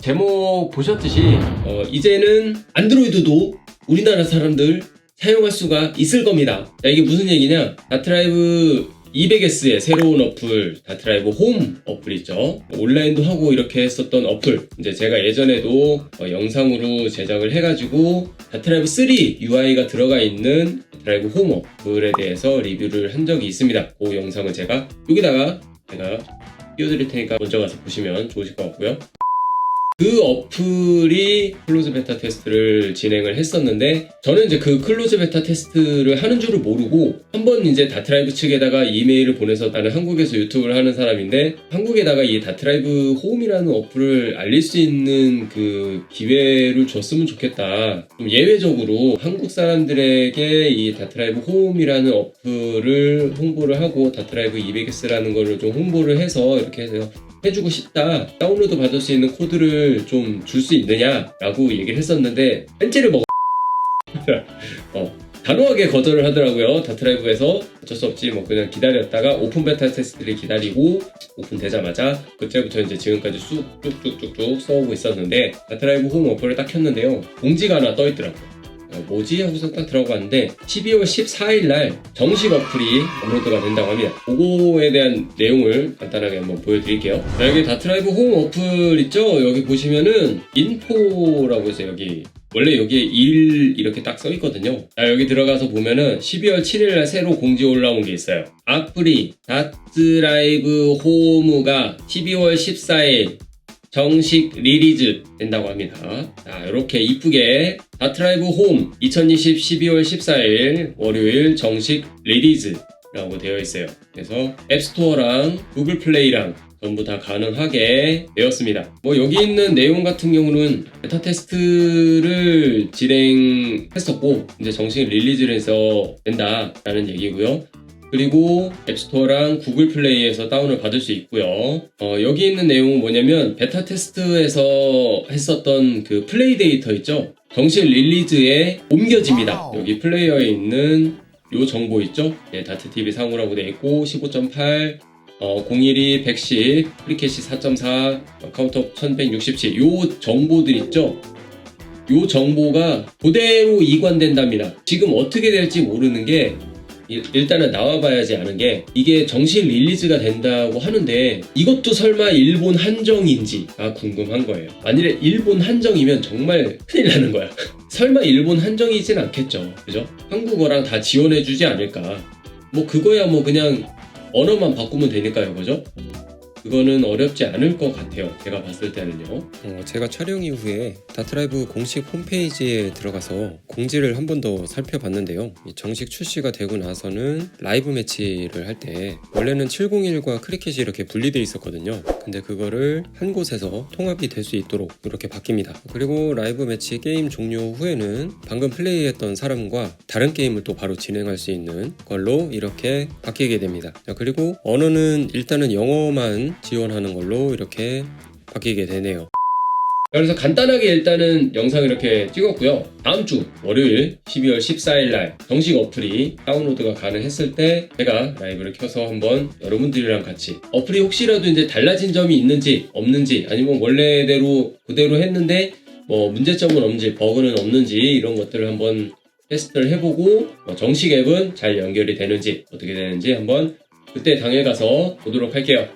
제목 보셨듯이 어, 이제는 안드로이드도 우리나라 사람들 사용할 수가 있을 겁니다. 자, 이게 무슨 얘기냐? 다트라이브 200S의 새로운 어플, 다트라이브 홈 어플 있죠. 온라인도 하고 이렇게 했었던 어플. 이제 제가 예전에도 어, 영상으로 제작을 해가지고 다트라이브 3 UI가 들어가 있는 다트라이브 홈 어플에 대해서 리뷰를 한 적이 있습니다. 그 영상을 제가 여기다가 제가 띄워드릴 테니까 먼저 가서 보시면 좋으실 것 같고요. 그 어플이 클로즈 베타 테스트를 진행을 했었는데 저는 이제 그 클로즈 베타 테스트를 하는 줄을 모르고 한번 이제 다트라이브 측에다가 이메일을 보내서 나는 한국에서 유튜브를 하는 사람인데 한국에다가 이 다트라이브 홈이라는 어플을 알릴 수 있는 그 기회를 줬으면 좋겠다. 좀 예외적으로 한국 사람들에게 이 다트라이브 홈이라는 어플을 홍보를 하고 다트라이브 200S라는 거를 좀 홍보를 해서 이렇게 해서 해주고 싶다. 다운로드 받을 수 있는 코드를 좀 줄 수 있느냐라고 얘기를 했었는데 벤치를 먹어. 어, 단호하게 거절을 하더라고요. 다트라이브에서 어쩔 수 없지 뭐 그냥 기다렸다가 오픈 베타 테스트를 기다리고 오픈되자마자 그때부터 이제 지금까지 쑥 쭉쭉쭉쭉 써오고 있었는데 다트라이브 홈 어플을 딱 켰는데요. 공지가 하나 떠 있더라고요. 어, 뭐지? 하고서 딱 들어갔는데 12월 14일 날 정식 어플이 업로드가 된다고 합니다. 그거에 대한 내용을 간단하게 한번 보여드릴게요. 자, 여기 다트라이브 홈 어플 있죠? 여기 보시면은 인포라고 해서 여기 원래 여기에 1 이렇게 딱 써 있거든요. 자, 여기 들어가서 보면은 12월 7일 날 새로 공지 올라온 게 있어요. 악플이 다트라이브 홈가 12월 14일 정식 리리즈 된다고 합니다. 자, 이렇게 이쁘게 다트라이브 홈 2020 12월 14일 월요일 정식 리리즈 라고 되어 있어요. 그래서 앱스토어랑 구글 플레이랑 전부 다 가능하게 되었습니다. 뭐 여기 있는 내용 같은 경우는 베타 테스트를 진행했었고 이제 정식 리리즈를 해서 된다라는 얘기고요. 그리고 앱스토어랑 구글 플레이에서 다운을 받을 수 있고요. 어, 여기 있는 내용은 뭐냐면 베타 테스트에서 했었던 그 플레이 데이터 있죠? 정식 릴리즈에 옮겨집니다. 여기 플레이어에 있는 요 정보 있죠? 네, 다트TV 상호라고 되어 있고 15.8 어, 012, 110, 프리캐시 4.4, 어, 카운터 1167, 요 정보들 있죠? 요 정보가 그대로 이관된답니다. 지금 어떻게 될지 모르는 게 일- 일단은 나와봐야지 아는 게 이게 정식 릴리즈가 된다고 하는데 이것도 설마 일본 한정인지가 궁금한 거예요. 만일에 일본 한정이면 정말 큰일 나는 거야. 설마 일본 한정이진 않겠죠. 그죠? 한국어랑 다 지원해주지 않을까. 뭐 그거야 뭐 그냥 언어만 바꾸면 되니까요. 그죠? 그거는 어렵지 않을 것 같아요. 제가 봤을 때는요. 어, 제가 촬영 이후에 다트라이브 공식 홈페이지에 들어가서 공지를 한 번 더 살펴봤는데요. 이 정식 출시가 되고 나서는 라이브 매치를 할 때 원래는 701과 크리켓이 이렇게 분리되어 있었거든요. 근데 그거를 한 곳에서 통합이 될 수 있도록 이렇게 바뀝니다. 그리고 라이브 매치 게임 종료 후에는 방금 플레이했던 사람과 다른 게임을 또 바로 진행할 수 있는 걸로 이렇게 바뀌게 됩니다. 자, 그리고 언어는 일단은 영어만 지원하는 걸로 이렇게 바뀌게 되네요. 그래서 간단하게 일단은 영상 이렇게 찍었고요. 다음 주 월요일 12월 14일 날 정식 어플이 다운로드가 가능했을 때 제가 라이브를 켜서 한번 여러분들이랑 같이 어플이 혹시라도 이제 달라진 점이 있는지 없는지 아니면 원래대로 그대로 했는데 뭐 문제점은 없는지 버그는 없는지 이런 것들을 한번 테스트를 해보고 뭐 정식 앱은 잘 연결이 되는지 어떻게 되는지 한번 그때 당일 가서 보도록 할게요.